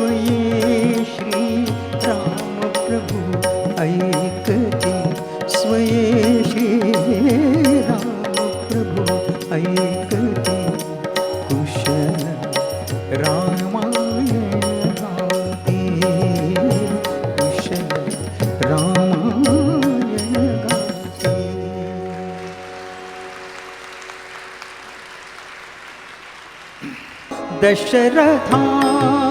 स्वये श्री राम प्रभू ऐकते स्वये श्री राम प्रभू ऐकते कुशल कुशल दशरथा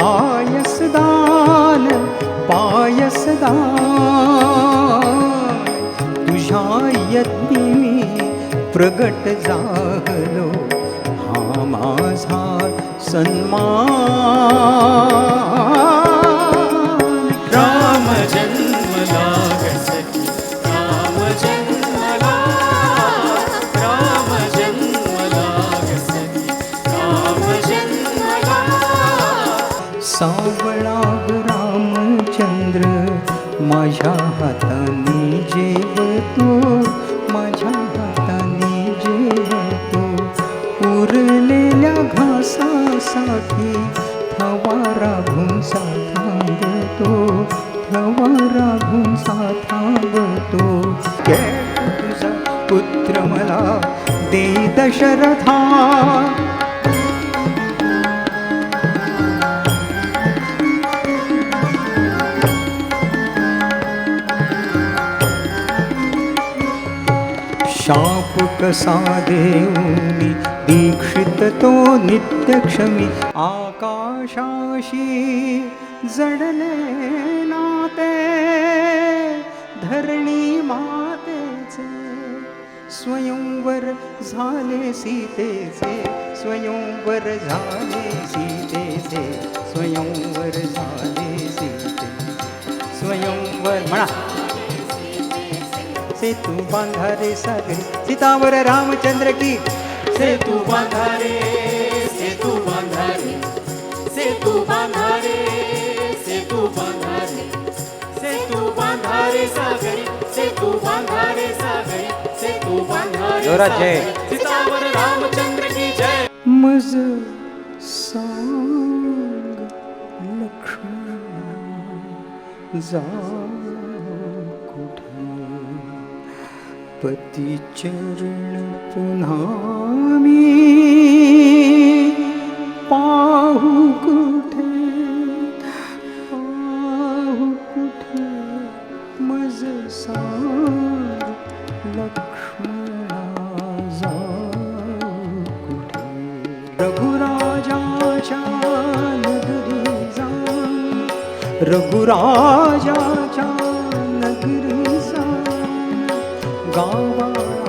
पायसदान पायसदान। तुझ्या यत्नी मी प्रगट झालो हा माझा सन्मान। सावळाग रामचंद्र माझ्या हाताने जेवतो माझ्या हाताने जेवतो उरलेल्या घासासाठी थवारा भुंसा थांबतो थवारा भुंसा थांबतो। तुझा पुत्र मला दे दशरथा शाप कसा देऊनी दीक्षित तो नित्यक्षमी आकाशाशी जडले नाते धरणी मातेचे स्वयंवर झाले सीतेचे स्वयंवर झाले सीतेचे स्वयंवर झाले सीते स्वयंवर म्हणा. सेतू बांधारे सागरी सीतावर रामचंद्र की सेतू बांधारे सेतू बांधारे सेतू बांधारे सेतू बांधारे सेतू बांधारे सागरी सेतू बांधारे सागरी सेतू बांधारे जोरात जय. सागरी. सीतावर रामचंद्र की जय मज सांग लक्ष्मण पती चरण पुन्हा मी पाहू कुठे पाहू कुठे मज सांग लक्ष्मणा जाऊ कुठे? रघुराजाच्या नगरी जा रघुराजाच्या नगरी जा Có